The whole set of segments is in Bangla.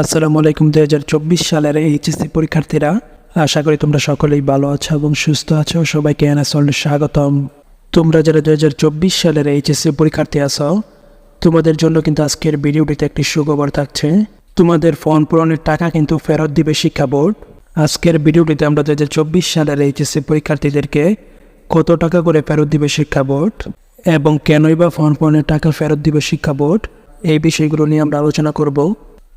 আসসালামু আলাইকুম দু হাজার চব্বিশ সালের এইচএসসি পরীক্ষার্থীরা। আশা করি তোমরা সকলেই ভালো আছো এবং সুস্থ আছো। সবাইকে এনএসল স্বাগতম। তোমরা যারা দু হাজার চব্বিশ সালের এইচএসসি পরীক্ষার্থী আছো, তোমাদের জন্য কিন্তু আজকের ভিডিওটিতে একটি সুখবর থাকছে। তোমাদের ফর্ম পূরণের টাকা কিন্তু ফেরত দিবে শিক্ষা বোর্ড। আজকের ভিডিওটিতে আমরা দু হাজার চব্বিশ সালের এইচএসসি পরীক্ষার্থীদেরকে কত টাকা করে ফেরত দিবে শিক্ষা বোর্ড এবং কেনই বা ফর্ম পূরণের টাকা ফেরত দিবে শিক্ষা বোর্ড, এই বিষয়গুলো নিয়ে আমরা আলোচনা করব।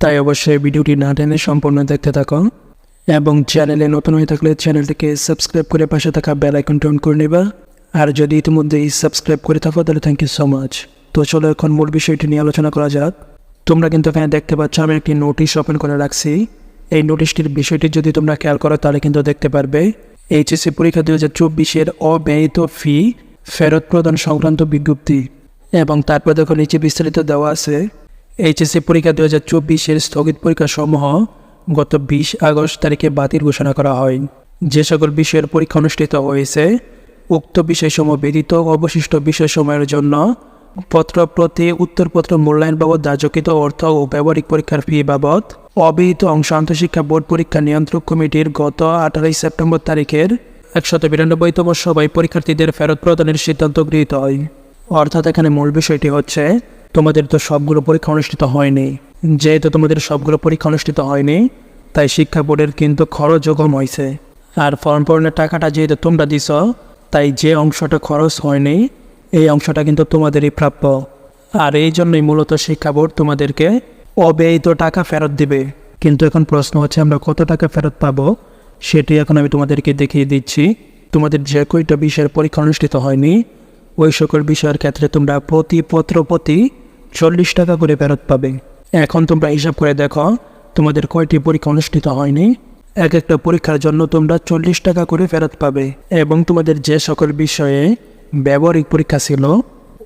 তাই অবশ্যই ভিডিওটি না টেনে সম্পূর্ণ দেখতে থাকো এবং চ্যানেলে নতুন হয়ে থাকলে চ্যানেলটিকে সাবস্ক্রাইব করে পাশে থাকা বেল আইকনটি অন করে নেবা। আর যদি ইতিমধ্যেই সাবস্ক্রাইব করে থাকো, তাহলে থ্যাংক ইউ সো মাচ তো চলো এখন মূল বিষয়টি নিয়ে আলোচনা করা যাক। তোমরা কিন্তু এখানে দেখতে পাচ্ছ, আমি একটি নোটিশ ওপেন করে রাখছি। এই নোটিশটির বিষয়টি যদি তোমরা খেয়াল করো, তাহলে কিন্তু দেখতে পারবে। এইচএসসি পরীক্ষা দুই হাজার চব্বিশের অব্যয়িত ফি ফেরত প্রদান সংক্রান্ত বিজ্ঞপ্তি। এবং তারপর দেখো নিচে বিস্তারিত দেওয়া আছে। এইচএসসি পরীক্ষা দু হাজার চব্বিশের স্থগিত পরীক্ষাসমূহ গত বিশ আগস্ট তারিখে বাতিল ঘোষণা করা হয়। যে সকল বিষয়ের পরীক্ষা অনুষ্ঠিত হয়েছে, উক্ত বিষয়সমূহ ব্যতীত অবশিষ্ট বিষয়সমূহের জন্য পত্র প্রতি উত্তরপত্র মূল্যায়ন বাবদ ধার্যকৃত অর্থ ও ব্যবহারিক পরীক্ষার ফি বাবদ অবিহিত অংশ আন্তঃশিক্ষা বোর্ড পরীক্ষা নিয়ন্ত্রক কমিটির গত আঠারোই সেপ্টেম্বর তারিখের একশত বিরানব্বইতম সভায় পরীক্ষার্থীদের ফেরত প্রদানের সিদ্ধান্ত গৃহীত হয়। অর্থাৎ এখানে মূল বিষয়টি হচ্ছে তোমাদের তো সবগুলো পরীক্ষা অনুষ্ঠিত হয়নি। যেহেতু তোমাদের সবগুলো পরীক্ষা অনুষ্ঠিত হয়নি, তাই শিক্ষা বোর্ডের কিন্তু খরচও কম হয়েছে। আর ফর্ম পূরণের টাকাটা যেহেতু তোমরা দিছ, তাই যে অংশটা খরচ হয়নি, এই অংশটা কিন্তু তোমাদেরই প্রাপ্য। আর এই জন্যই মূলত শিক্ষা বোর্ড তোমাদেরকে অব্যয়িত টাকা ফেরত দিবে। কিন্তু এখন প্রশ্ন হচ্ছে, আমরা কত টাকা ফেরত পাবো? সেটি এখন আমি তোমাদেরকে দেখিয়ে দিচ্ছি। তোমাদের যে কয়টা বিষয়ের পরীক্ষা অনুষ্ঠিত হয়নি, ওই সকল বিষয়ের ক্ষেত্রে তোমরা প্রতি পত্র প্রতি চল্লিশ টাকা করে ফেরত পাবে। এখন তোমরা হিসাব করে দেখো, তোমাদের কয়টি পরীক্ষা অনুষ্ঠিত হয়নি? এক একটা পরীক্ষার জন্য তোমরা চল্লিশ টাকা করে ফেরত পাবে এবং তোমাদের যে সকল বিষয়ে ব্যবহারিক পরীক্ষা ছিল,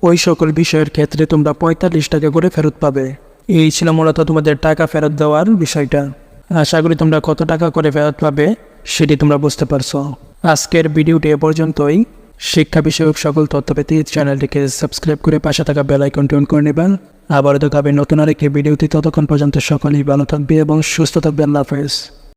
ওই সকল বিষয়ের ক্ষেত্রে তোমরা পঁয়তাল্লিশ টাকা করে ফেরত পাবে। এই ছিল মূলত তোমাদের টাকা ফেরত দেওয়ার বিষয়টা। আশা করি তোমরা কত টাকা করে ফেরত পাবে সেটি তোমরা বুঝতে পারছ। আজকের ভিডিওটি এ পর্যন্তই। শিক্ষা বিষয়ক সকল তথ্য পেতে চ্যানেলটিকে সাবস্ক্রাইব করে পাশে থাকা বেল আইকনটি অন করে নেবেন। আবার দেখাবে নতুন আরেকটি ভিডিওতে। ততক্ষণ পর্যন্ত সকলেই ভালো থাকবে এবং সুস্থ থাকবেন। আল্লাহ হাফেজ।